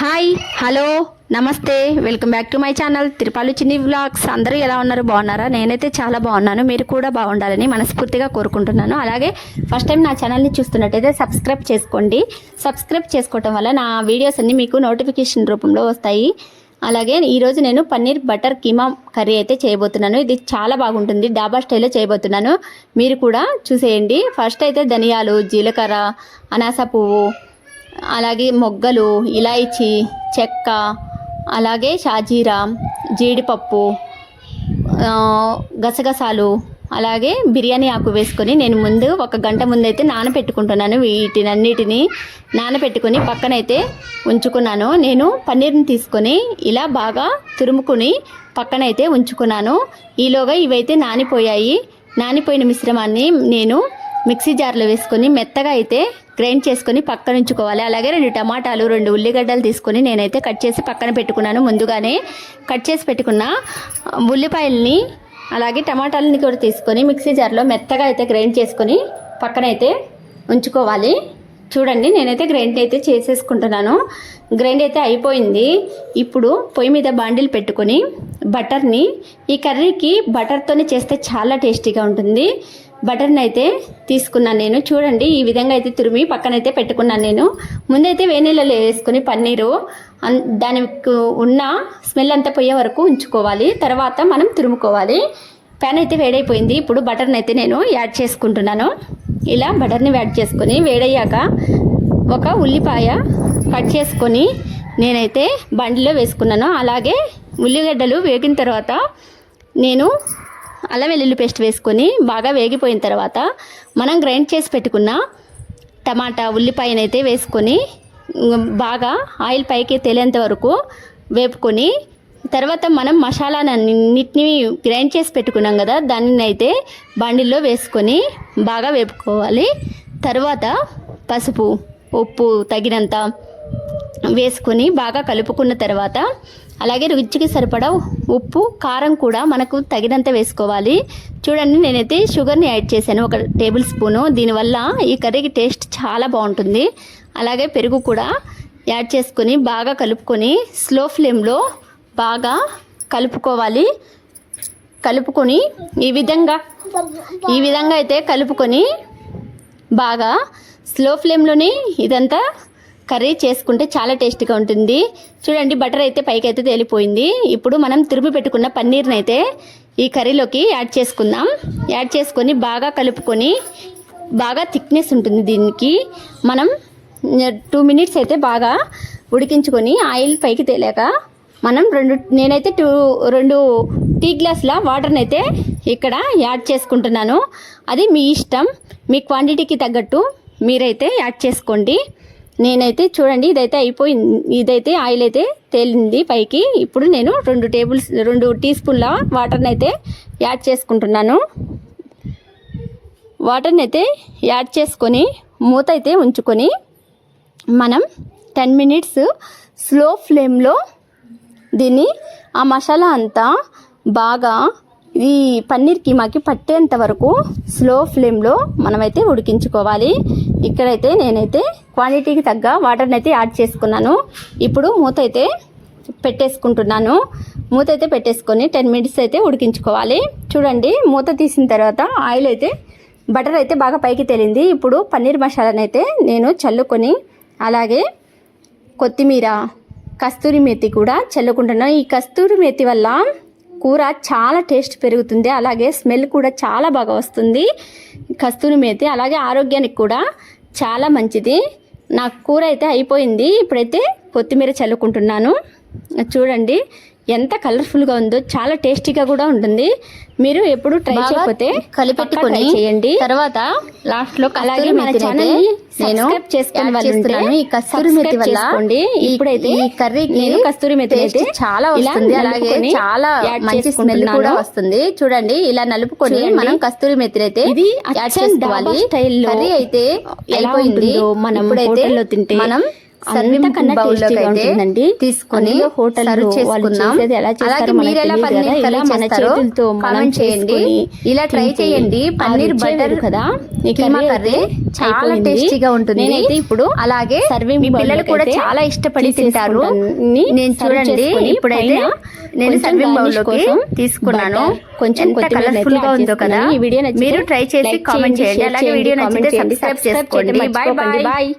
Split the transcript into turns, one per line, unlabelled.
Hi hello namaste welcome back to my channel Tirupalu Chinni vlogs. అందరూ ఎలా ఉన్నారు? బాగున్నారా? నేనైతే చాలా బాగున్నాను. మీరు కూడా బాగుండాలని మనస్ఫూర్తిగా కోరుకుంటున్నాను. అలాగే ఫస్ట్ టైం నా ఛానల్ని చూస్తున్నట్టయితే సబ్స్క్రైబ్ చేసుకోండి. సబ్స్క్రైబ్ చేసుకోవటం వల్ల నా వీడియోస్ అన్నీ మీకు నోటిఫికేషన్ రూపంలో వస్తాయి. అలాగే ఈరోజు నేను పన్నీర్ బటర్ కీమా కర్రీ అయితే చేయబోతున్నాను. ఇది చాలా బాగుంటుంది. డాబా స్టైల్లో చేయబోతున్నాను. మీరు కూడా చూసేయండి. ఫస్ట్ అయితే ధనియాలు జీలకర్ర అనాస పువ్వు అలాగే మొగ్గలు ఇలాయచి చెక్క అలాగే షాజీరా జీడిపప్పు గసగసాలు అలాగే బిర్యానీ ఆకు వేసుకొని నేను ముందు ఒక గంట ముందైతే నానబెట్టుకుంటున్నాను వీటినన్నిటిని నానబెట్టుకొని పక్కనైతే ఉంచుకున్నాను. నేను పన్నీర్ని తీసుకొని ఇలా బాగా తురుముకుని పక్కనైతే ఉంచుకున్నాను. ఈలోగా ఇవైతే నానిపోయాయి. నానిపోయిన మిశ్రమాన్ని నేను మిక్సీ జార్లో వేసుకొని మెత్తగా అయితే గ్రైండ్ చేసుకొని పక్కన ఉంచుకోవాలి. అలాగే రెండు టమాటాలు రెండు ఉల్లిగడ్డలు తీసుకొని నేనైతే కట్ చేసి పక్కన పెట్టుకున్నాను. ముందుగానే కట్ చేసి పెట్టుకున్న ఉల్లిపాయల్ని అలాగే టమాటాలని కూడా తీసుకొని మిక్సీ జార్లో మెత్తగా అయితే గ్రైండ్ చేసుకొని పక్కనైతే ఉంచుకోవాలి. చూడండి నేనైతే గ్రైండ్ అయితే చేసేసుకుంటున్నాను. గ్రైండ్ అయితే అయిపోయింది. ఇప్పుడు పొయ్యి మీద బాండిల్ పెట్టుకొని బటర్ని ఈ కర్రీకి బటర్తోనే చేస్తే చాలా టేస్టీగా ఉంటుంది. బటర్ని అయితే తీసుకున్నాను నేను. చూడండి ఈ విధంగా అయితే తురిమి పక్కనైతే పెట్టుకున్నాను నేను. ముందైతే వేనీళ్ళలో వేసుకుని పన్నీరు అన్- దానికి ఉన్న స్మెల్ అంతా పోయే వరకు ఉంచుకోవాలి. తర్వాత మనం తురుముకోవాలి. ప్యాన్ అయితే వేడైపోయింది. ఇప్పుడు బటర్ని అయితే నేను యాడ్ చేసుకుంటున్నాను. ఇలా బటర్ని యాడ్ చేసుకొని వేడయ్యాక ఒక ఉల్లిపాయ కట్ చేసుకొని నేనైతే బండిలో వేసుకున్నాను. అలాగే ఉల్లిగడ్డలు వేగిన తర్వాత నేను అల్లం వెల్లుల్లి పేస్ట్ వేసుకొని బాగా వేగిపోయిన తర్వాత మనం గ్రైండ్ చేసి పెట్టుకున్న టమాటా ఉల్లిపాయనైతే వేసుకొని బాగా ఆయిల్ పైకి తేలేంత వరకు వేపుకొని తర్వాత మనం మసాలానన్నిటిని గ్రైండ్ చేసి పెట్టుకున్నాం కదా దానిని అయితే బండిల్లో వేసుకొని బాగా వేపుకోవాలి. తర్వాత పసుపు ఉప్పు తగినంత వేసుకొని బాగా కలుపుకున్న తర్వాత అలాగే రుచికి సరిపడా ఉప్పు కారం కూడా మనకు తగినంత వేసుకోవాలి. చూడండి నేనైతే షుగర్ని యాడ్ చేశాను ఒక టేబుల్ స్పూను. దీనివల్ల ఈ కర్రీకి టేస్ట్ చాలా బాగుంటుంది. అలాగే పెరుగు కూడా యాడ్ చేసుకొని బాగా కలుపుకొని స్లో ఫ్లేమ్లో బాగా కలుపుకోవాలి. కలుపుకొని ఈ విధంగా ఈ విధంగా అయితే కలుపుకొని బాగా స్లో ఫ్లేమ్లోనే ఇదంతా కర్రీ చేసుకుంటే చాలా టేస్టీగా ఉంటుంది. చూడండి బటర్ అయితే పైకి అయితే తేలిపోయింది. ఇప్పుడు మనం తిరుపు పెట్టుకున్న పన్నీర్ని అయితే ఈ కర్రీలోకి యాడ్ చేసుకుందాం. యాడ్ చేసుకొని బాగా కలుపుకొని బాగా థిక్నెస్ ఉంటుంది దీనికి. మనం టూ మినిట్స్ అయితే బాగా ఉడికించుకొని ఆయిల్ పైకి తేలాక మనం రెండు నేనైతే టూ రెండు టీ గ్లాసుల వాటర్ని అయితే ఇక్కడ యాడ్ చేసుకుంటున్నాను. అది మీ ఇష్టం. మీ క్వాంటిటీకి తగ్గట్టు మీరైతే యాడ్ చేసుకోండి. నేనైతే చూడండి ఇదైతే అయిపోయింది ఇదైతే ఆయిల్ అయితే తేలింది పైకి. ఇప్పుడు నేను రెండు టేబుల్స్ రెండు టీ స్పూన్ల వాటర్ని అయితే యాడ్ చేసుకుంటున్నాను. వాటర్ని అయితే యాడ్ చేసుకొని మూత అయితే ఉంచుకొని మనం టెన్ మినిట్స్ స్లో ఫ్లేమ్లో దీన్ని ఆ మసాలా అంతా బాగా ఈ పన్నీర్ కీమాకి పట్టేంత వరకు స్లో ఫ్లేమ్లో మనమైతే ఉడికించుకోవాలి. ఇక్కడైతే నేనైతే క్వాంటిటీకి తగ్గ వాటర్ని అయితే యాడ్ చేసుకున్నాను. ఇప్పుడు మూత అయితే పెట్టేసుకుంటున్నాను. మూత అయితే పెట్టేసుకొని టెన్ మినిట్స్ అయితే ఉడికించుకోవాలి. చూడండి మూత తీసిన తర్వాత ఆయిల్ అయితే బటర్ అయితే బాగా పైకి తేలింది. ఇప్పుడు పన్నీర్ మసాలాని అయితే నేను చల్లుకొని అలాగే కొత్తిమీర కస్తూరి మేతి కూడా చల్లుకుంటున్నాను. ఈ కస్తూరి మేతి వల్ల కూర చాలా టేస్ట్ పెరుగుతుంది. అలాగే స్మెల్ కూడా చాలా బాగా వస్తుంది. కస్తూరి మేతి అలాగే ఆరోగ్యానికి కూడా చాలా మంచిది. నాకు కూర అయితే అయిపోయింది. ఇప్పుడైతే కొత్తిమీర చల్లుకుంటున్నాను. చూడండి. ఎంత కలర్ఫుల్గా ఉందో చాలా టేస్టీగా కూడా ఉంటుంది. మీరు ఎప్పుడు ట్రై చేయకపోతే
కలిపెట్టుకొని
చేయండి.
తర్వాత లాస్ట్లో
అలాగే మన ఛానల్ నేను చేసుకుని వాళ్ళు.
ఈ కస్తూరి మెతి వల్ల
ఇప్పుడైతే
ఈ కర్రీకి
నేను కస్తూరి మెతి అయితే
చాలా వస్తుంది. అలాగే చాలా మంచి స్మెల్. కూడా వస్తుంది. చూడండి ఇలా నలుపుకొని. మనం కస్తూరి మెతి అయితే
ఇది
యాడ్
అచ్చం డాబా స్టైల్లో
కర్రీ అయితే అయిపోయింది.
మనం
ఇప్పుడైతే మనం
అంతకన్నా టేస్టీగా ఉంటుందండి
తీసుకొని
హోటల్ ఎలా చేస్తారో మనకు
మీరు ఎలా పన్నీర్. కర్రీ
మన చేతులతో మనం
చేయండి ఇలా ట్రై చేయండి పన్నీర్ బటర్
కదా
కీమా
కర్రీ
చాలా. టేస్టీగా ఉంటుంది
నేనైతే ఇప్పుడు
అలాగే
సర్వింగ్
పిల్లలు కూడా చాలా ఇష్టపడి తింటారు. నేను చూడండి ఇప్పుడైతే నేను సర్వింగ్ బౌల్
కోసం
తీసుకున్నాను
కొంచెం కలర్ఫుల్గా
ఉందో కదా.
ఈ వీడియో
మీరు ట్రై చేసి కామెంట్ చేయండి అలాగే వీడియో నచ్చితే సబ్స్క్రైబ్ చేసుకోండి బాయ్. బాయ్.